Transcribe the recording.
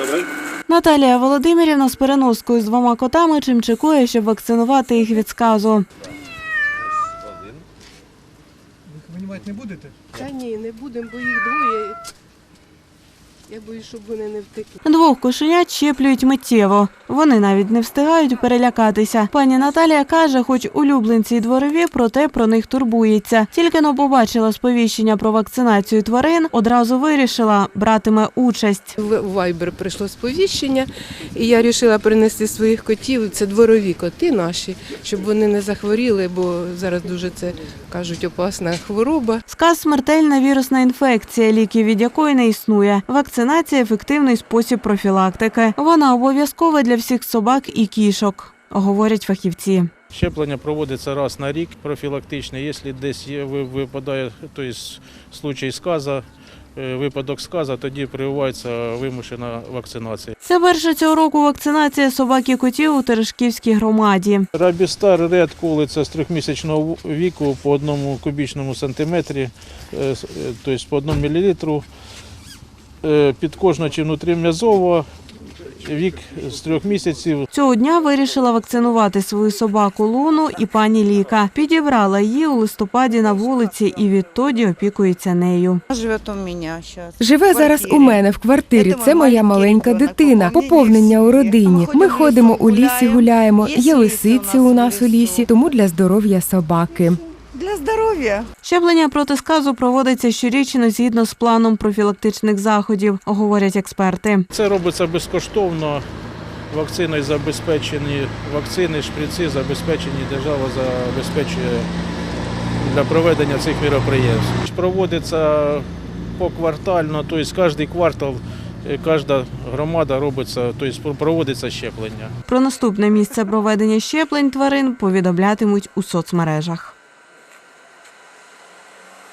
Добре. Наталія Володимирівна з переноскою з двома котами чим чекує, щоб вакцинувати їх від сказу. Ви винімати не будете? Та ні, не будемо, бо їх двоє. Я боюсь, щоб вони не втекли. Двох кошенят щеплюють миттєво. Вони навіть не встигають перелякатися. Пані Наталія каже, хоч улюбленці й дворові, проте про них турбується. Тільки но побачила сповіщення про вакцинацію тварин, одразу вирішила, братиме участь. В Viber прийшло сповіщення, і я вирішила принести своїх котів. Це дворові коти наші, щоб вони не захворіли, бо зараз дуже це кажуть опасна хвороба. Сказ смертельна вірусна інфекція, ліків від якої не існує. Вакцинація ефективний спосіб профілактики. Вона обов'язкова для всіх собак і кішок, говорять фахівці. Щеплення проводиться раз на рік профілактичне. Якщо десь випадає тобто, случай сказа, е, випадок сказа, тоді прививається вимушена вакцинація. Це перша цього року вакцинація собак і котів у Терешківській громаді. Рабістар ред колиться з трьохмісячного віку по одному кубічному сантиметрі, тобто по одному мілілітру. Е, Підкожна чи внутрім'язова, вік з трьох місяців. Цього дня вирішила вакцинувати свою собаку Луну і пані Ліка. Підібрала її у листопаді на вулиці і відтоді опікується нею. Живет у меня сейчас. Живе зараз у мене в квартирі. Це моя маленька дитина. Поповнення у родині. Ми ходимо у лісі, гуляємо. Є лисиці у нас у лісі, тому для здоров'я собаки. Для здоровья. Щеплення проти сказу проводиться щорічно згідно з планом профілактичних заходів, говорять експерти. Це робиться безкоштовно. Вакциною забезпечені вакцини, шприци забезпечені, держава забезпечує для проведення цих міроприємств. Проводиться поквартально, тобто кожен квартал, е, кожна громада робиться, тобто проводиться щеплення. Про наступне місце проведення щеплень тварин повідомлятимуть у соцмережах.